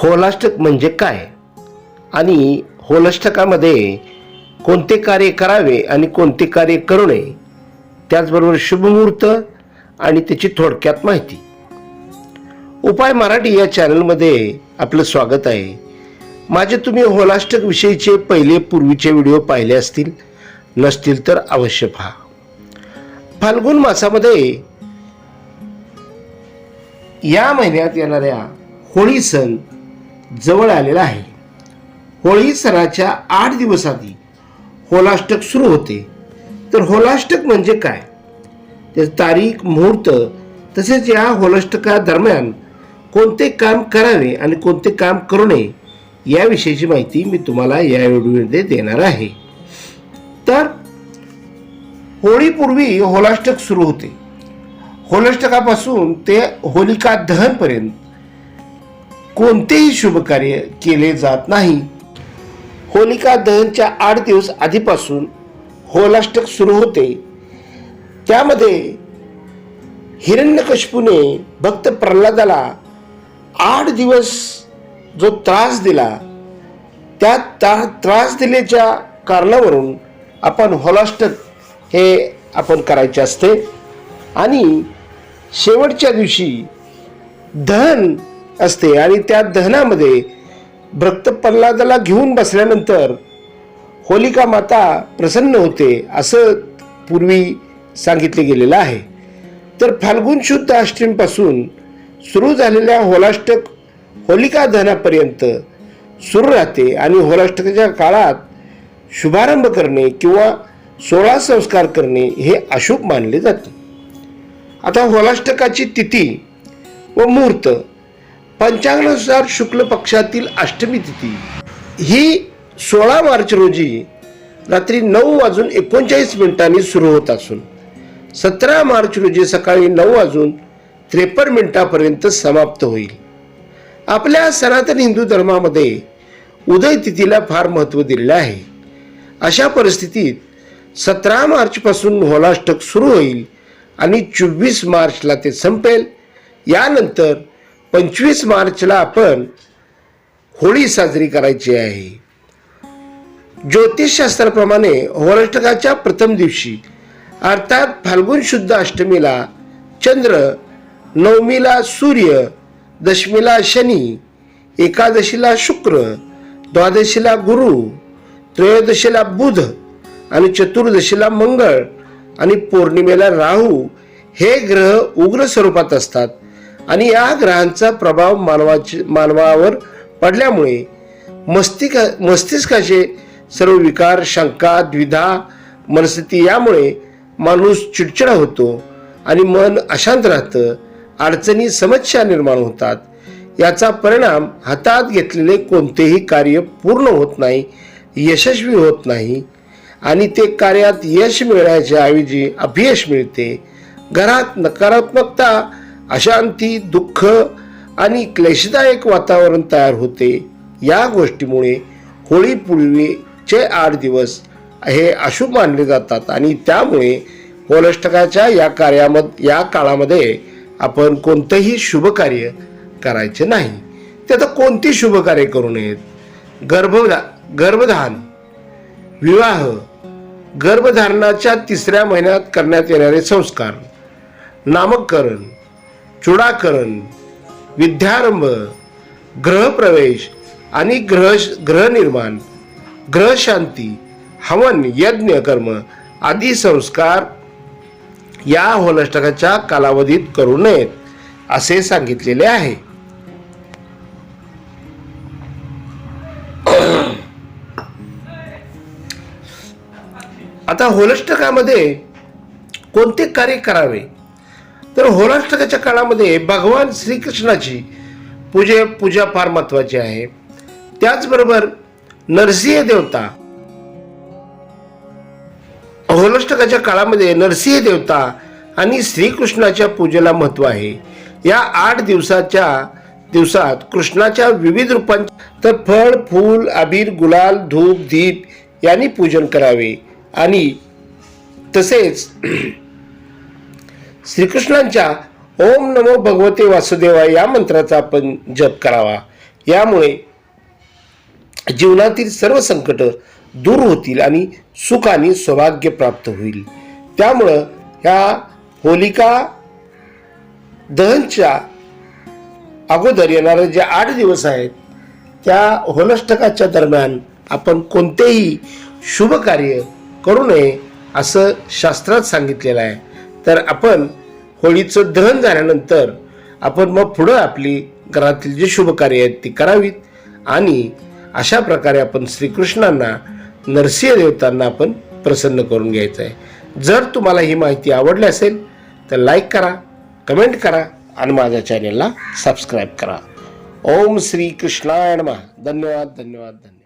होलाष्टक म्हणजे काय? आणि होलाष्टकामध्ये कोणते कार्य करावे आणि कोणते कार्य करू नये त्याचबरोबर शुभमुहूर्त आणि त्याची थोडक्यात माहिती. उपाय मराठी या चॅनलमध्ये आपलं स्वागत आहे. माझे तुम्ही होलाष्टक विषयीचे पहिले पूर्वीचे व्हिडिओ पाहिले असतील नसतील तर अवश्य पहा. फाल्गुन मासामध्ये या महिन्यात येणाऱ्या होळी सण जवळ आलेला आहे. होळी सणाच्या आठ दिवस आधी होलाष्टक सुरू होते. तर होलाष्टक म्हणजे काय? त्याची तारीख मुहूर्त तसेच या होलाष्टकादरम्यान कोणते काम करावे आणि कोणते काम करू नये याविषयीची माहिती मी तुम्हाला या व्हिडिओमध्ये देणार आहे. तर होळीपूर्वी होलाष्टक सुरू होते. होलाष्टकापासून ते होलिका दहनपर्यंत कोणतेही शुभ कार्य केले जात नाही. होलिका दहनच्या आठ दिवस आधीपासून होलाष्टक सुरू होते. त्यामध्ये हिरण्यकशपूने भक्त प्रल्हादाला आठ दिवस जो त्रास दिला त्या ता त्रास दिल्याच्या कारणावरून आपण होलाष्टक हे आपण करायचे असते. आणि शेवटच्या दिवशी दहन असते आणि त्या दहनामध्ये भक्त प्रल्हादाला घेऊन बसल्यानंतर होलिका माता प्रसन्न होते असं पूर्वी सांगितले गेलेलं आहे. तर फाल्गुन शुद्ध अष्टमीपासून सुरू झालेल्या होलाष्टक होलिका दहनापर्यंत सुरू राहते आणि होलाष्टकाच्या काळात शुभारंभ करणे किंवा सोळा संस्कार करणे हे अशुभ मानले जाते. आता होलाष्टकाची तिथी व मुहूर्त पंचांगानुसार शुक्ल पक्षातील अष्टमी तिथी. ही सोळा मार्च रोजी रात्री नऊ वाजून एकोणचाळीस मिनिटांनी सुरू होत असून सतरा मार्च रोजी सकाळी नऊ वाजून त्रेपन्न मिनिटापर्यंत समाप्त होईल. आपल्या सनातन हिंदू धर्मामध्ये उदय तिथीला फार महत्त्व दिलेलं आहे. अशा परिस्थितीत सतरा मार्चपासून होलाष्टक सुरू होईल आणि चोवीस मार्चला ते संपेल. यानंतर पंचवीस मार्चला आपण होळी साजरी करायची आहे. ज्योतिषशास्त्राप्रमाणे होलाष्टकाच्या प्रथम दिवशी अर्थात फाल्गुन शुद्ध अष्टमीला चंद्र नवमीला सूर्य दशमीला शनी एकादशीला शुक्र द्वादशीला गुरु त्रयोदशीला बुध आणि चतुर्दशीला मंगळ आणि पौर्णिमेला राहू हे ग्रह उग्र स्वरूपात असतात. आणि या ग्रहांचा प्रभाव मानवाचे मानवावर पडल्यामुळे मस्तिक मस्तिष्काचे सर्व विकार शंका द्विधा मनस्थिती यामुळे माणूस चिडचिडा होतो आणि मन अशांत राहतं अडचणी समस्या निर्माण होतात. याचा परिणाम हातात घेतलेले कोणतेही कार्य पूर्ण होत नाही यशस्वी होत नाही आणि ते कार्यात यश मिळण्याच्या ऐवजी अभियश मिळते. घरात नकारात्मकता अशांती दुःख आणि क्लेशदायक वातावरण तयार होते. या गोष्टीमुळे होळीपूर्वीचे आठ दिवस हे अशुभ मानले जातात आणि त्यामुळे होलष्टकाच्या या कार्यामध्ये या काळामध्ये आपण कोणतंही शुभ कार्य करायचे नाही. ते आता कोणती शुभ कार्य करू नयेत? गर्भधा गर्भधान विवाह गर्भधारणाच्या तिसऱ्या महिन्यात करण्यात येणारे संस्कार नामकरण चुडाकरण विद्यारंभ ग्रहप्रवेश आणि ग्रह ग्रहनिर्माण ग्रहशांती हवन यज्ञ कर्म आदी संस्कार या होलाष्टकाच्या कालावधीत करू नयेत असे सांगितलेले आहे. आता होलष्टकामध्ये कोणते कार्य करावे? तर होराष्ट्रकाच्या काळामध्ये भगवान श्रीकृष्णाची पूजे पूजा फार महत्वाची आहे. त्याचबरोबर नरसिंह देवता होलाष्टकाच्या काळामध्ये नरसिंह देवता आणि श्रीकृष्णाच्या पूजेला महत्त्व आहे. या आठ दिवसाच्या दिवसात कृष्णाच्या विविध रूपांच्या तर फळ फूल अबीर गुलाल धूप दीप यांनी पूजन करावे. आणि तसेच श्रीकृष्णांच्या ओम नमो भगवते वासुदेवा या मंत्राचा आपण जप करावा. यामुळे जीवनातील सर्व संकट दूर होतील आणि सुख आणि सौभाग्य प्राप्त होईल. त्यामुळं ह्या होलिका दहनच्या अगोदर येणारे जे आठ दिवस आहेत त्या होलष्टकाच्या दरम्यान आपण कोणतेही शुभ कार्य करू नये असं शास्त्रात सांगितलेलं आहे. तर आपण होळीचं दहन झाल्यानंतर आपण मग पुढं आपली घरातील जे शुभ कार्य आहेत ती करावीत. आणि अशा प्रकारे आपण श्रीकृष्णांना नरसिंह देवतांना आपण प्रसन्न करून घ्यायचं आहे. जर तुम्हाला ही माहिती आवडली असेल तर लाईक करा कमेंट करा आणि माझ्या चॅनेलला सबस्क्राईब करा. ओम श्री कृष्णायण नमः. धन्यवाद धन्यवाद धन्यवाद.